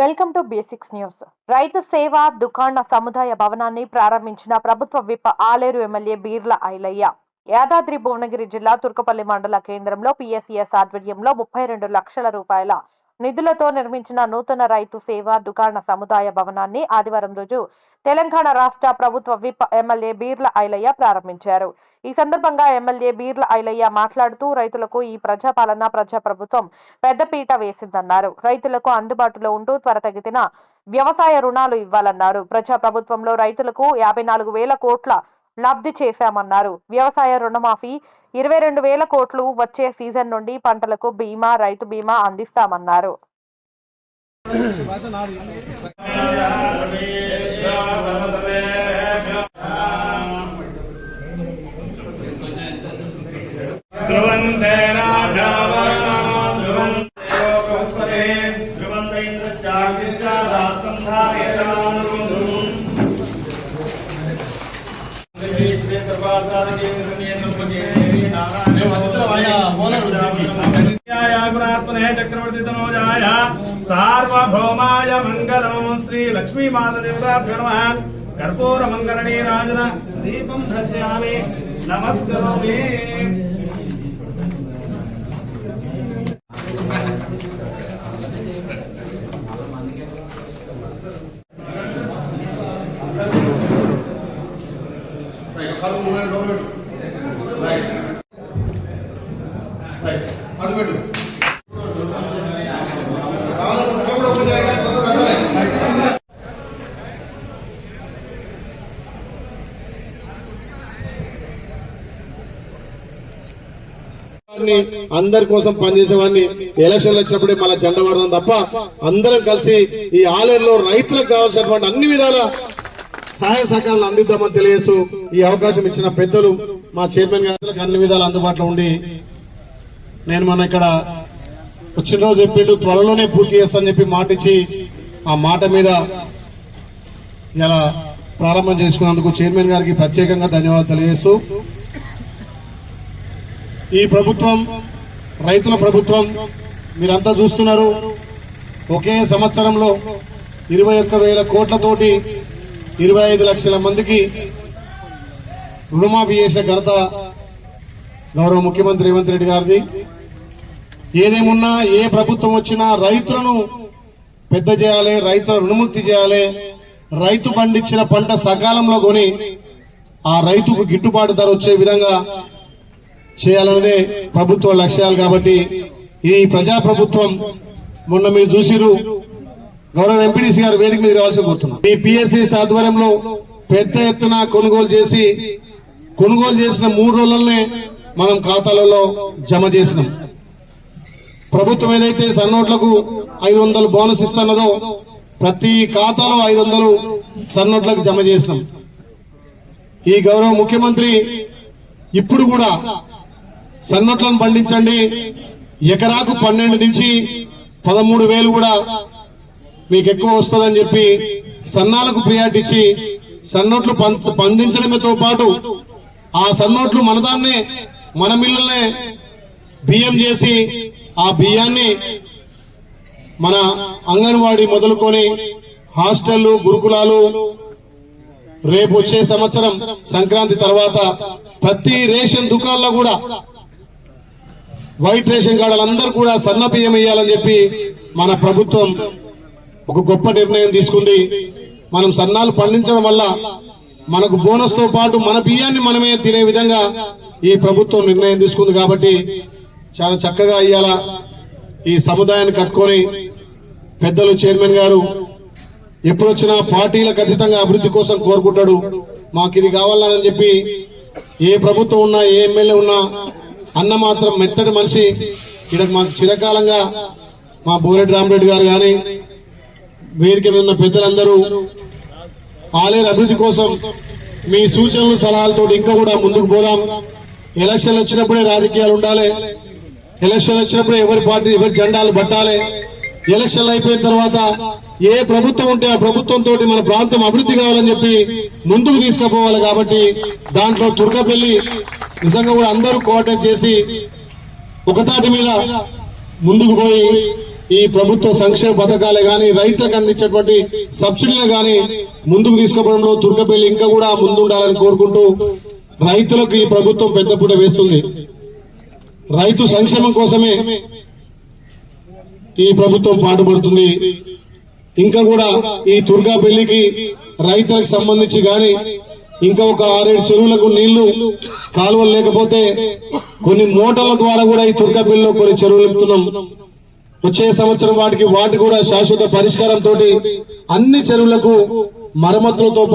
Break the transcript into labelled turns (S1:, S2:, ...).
S1: Welcome to basics news. రైతు సేవా దుకాణ సముదాయ భవనాన్ని ప్రారంభించిన ప్రభుత్వ విప్ ఆలేరు ఎమ్మెల్యే బీర్ల ఐలయ్య. యాదాద్రి భువనగిరి జిల్లా తుర్కపల్లి మండల కేంద్రంలో పిఎస్ఈఎస్ ఆధ్వర్యంలో ముప్పై రెండు లక్షల రూపాయల నిధులతో నిర్మించిన నూతన రైతు సేవ దుకాణ సముదాయ భవనాన్ని ఆదివారం రోజు తెలంగాణ రాష్ట్ర ప్రభుత్వ విప్ ఎమ్మెల్యే బీర్ల ఐలయ్య ప్రారంభించారు. ఈ సందర్భంగా ఎమ్మెల్యే బీర్ల ఐలయ్య మాట్లాడుతూ రైతులకు ఈ ప్రజాపాలన ప్రజాప్రభుత్వం పెద్దపీట వేసిందన్నారు. రైతులకు అందుబాటులో ఉంటూ త్వరతగితిన వ్యవసాయ రుణాలు ఇవ్వాలన్నారు. ప్రజా ప్రభుత్వంలో రైతులకు యాభై నాలుగు వేల కోట్ల లబ్ధి చేశామన్నారు. వ్యవసాయ రుణమాఫీ ఇరవై రెండు వేల కోట్లు వచ్చే సీజన్ నుండి పంటలకు బీమా రైతు బీమా అందిస్తామన్నారు
S2: ధ్రువంతేనాభ్యావరణాం సార్వభౌమాయ మంగళం శ్రీ లక్ష్మీ నమ కర్పూర మంగళ రాజన దీపం దర్శయామి నమస్కరోమి
S3: అడుగుపెట్టు రావాలి అందరి కోసం పనిచేసేవాడిని ఎలక్షన్లు వచ్చినప్పుడే మళ్ళీ జెండా పడదాం తప్ప అందరం కలిసి ఈ ఆలయంలో రైతులకు కావాల్సినటువంటి అన్ని విధాల సహాయ సహకారాలు అందిద్దామని తెలియజేస్తూ ఈ అవకాశం ఇచ్చిన పెద్దలు మా చైర్మన్ గారికి అన్ని విధాలు అందుబాటులో ఉండి నేను మన ఇక్కడ వచ్చిన రోజు చెప్పిండు త్వరలోనే పూర్తి చేస్తానని చెప్పి మాట ఇచ్చి ఆ మాట మీద ఇలా ప్రారంభం చేసుకున్నందుకు చైర్మన్ గారికి ప్రత్యేకంగా ధన్యవాదాలు తెలియజేస్తూ ఈ ప్రభుత్వం రైతుల ప్రభుత్వం మీరంతా చూస్తున్నారు ఒకే సంవత్సరంలో ఇరవై ఒక్క వేల కోట్లతోటి ఇరవై ఐదు లక్షల మందికి రుణమాఫీ చేసిన ఘనత గౌరవ ముఖ్యమంత్రి రేవంత్ రెడ్డి గారిది. ఏదేమున్నా ఏ ప్రభుత్వం వచ్చినా రైతులను పెద్ద చేయాలి రైతుల రుణముక్తి చేయాలి రైతు పండించిన పంట సకాలంలో కొని ఆ రైతుకు గిట్టుబాటు ధర వచ్చే విధంగా చేయాలన్నదే ప్రభుత్వ లక్ష్యాలు కాబట్టి ఈ ప్రజా ప్రభుత్వం మొన్న మీరు చూసిరు గౌరవ ఎంపీడీసీ గారు వేదిక మీద రావాల్సి పోతున్నారు ఈ పిఎస్సి ఆధ్వర్యంలో పెద్ద ఎత్తున కొనుగోలు చేసి కొనుగోలు చేసిన మూడు రోజులనే మనం ఖాతాలలో జమ చేసినాం. ప్రభుత్వం ఏదైతే సన్నోట్లకు ఐదు వందలు బోనస్ ఇస్తున్నదో ప్రతి ఖాతాలో ఐదు వందలు సన్నోట్లకు జమ చేసినాం. ఈ గౌరవ ముఖ్యమంత్రి ఇప్పుడు కూడా సన్నట్లను పండించండి. ఎకరాకు పన్నెండు నుంచి పదమూడు వేలు కూడా మీకు ఎక్కువ వస్తుందని చెప్పి సన్నాలకు ప్రియారిటీ ఇచ్చి సన్నోట్లు పం- పండించడమేతో పాటు ఆ సన్నోట్లు మనదాన్నే మన మిల్లనే బియ్యం చేసి ఆ బియ్యాన్ని మన అంగన్వాడీ మొదలుకొని హాస్టళ్ళు గురుకులాలు రేపు వచ్చే సంవత్సరం సంక్రాంతి తర్వాత ప్రతి రేషన్ దుకాణంలో కూడా వైట్ రేషన్ కార్డులందరూ కూడా సన్న బియ్యం ఇవ్వాలని చెప్పి మన ప్రభుత్వం ఒక గొప్ప నిర్ణయం తీసుకుంది. మనం సన్నాలు పండించడం వల్ల మనకు బోనస్తో పాటు మన బియ్యాన్ని మనమే తినే విధంగా ఈ ప్రభుత్వం నిర్ణయం తీసుకుంది కాబట్టి చాలా చక్కగా ఇవాళ ఈ సముదాయాన్ని కట్టుకొని పెద్దలు చైర్మన్ గారు ఎప్పుడొచ్చినా పార్టీలకు అతీతంగా అభివృద్ధి కోసం కోరుకుంటాడు. మాకు ఇది కావాలని చెప్పి ఏ ప్రభుత్వం ఉన్నా ఏ ఎమ్మెల్యే ఉన్నా అన్న మాత్రం మెత్తటి మనిషి. ఇక్కడ మాకు చిరకాలంగా మా బోరెడ్డి రామరెడ్డి గారు కానీ వేదిక ఉన్న పెద్దలందరూ ఆలయ అభివృద్ధి కోసం మీ సూచనలు సలహాలతో ఇంకా కూడా ముందుకు పోదాం. ఎలక్షన్లు వచ్చినప్పుడే రాజకీయాలు ఉండాలి. ఎలక్షన్లు వచ్చినప్పుడే ఎవరి పార్టీ ఎవరి జెండాలు పట్టాలి. ఎలక్షన్లు అయిపోయిన తర్వాత ఏ ప్రభుత్వం ఉంటే ఆ ప్రభుత్వం తోటి మన ప్రాంతం అభివృద్ధి కావాలని చెప్పి ముందుకు తీసుకుపోవాలి కాబట్టి దాంట్లో తుర్కపల్లి నిజంగా కూడా అందరూ కోఆర్డినేట్ చేసి ఒకతాటి మీద ముందుకు పోయి ఈ ప్రభుత్వ సంక్షేమ పథకాలే కానీ రైతులకు అందించేటువంటి సబ్సిడీలే కానీ ముందుకు తీసుకోవడంలో తుర్కపల్లి ఇంకా కూడా ముందుండాలని కోరుకుంటూ రైతులకు ఈ ప్రభుత్వం పెద్దపూట వేస్తుంది. రైతు సంక్షేమం కోసమే ఈ ప్రభుత్వం పాటుపడుతుంది. ఇంకా కూడా ఈ దుర్గా పెళ్ళికి రైతులకు సంబంధించి కానీ ఇంకా ఒక ఆరేడు చెరువులకు నీళ్ళు కాలువలు లేకపోతే కొన్ని మోటార్ల ద్వారా కూడా ఈ దుర్గా కొన్ని చెరువులు నింపుతున్నాం. వచ్చే సంవత్సరం వాటికి వాటి కూడా శాశ్వత పరిష్కారంతో అన్ని చెరువులకు మరమ్మతులతో పాటు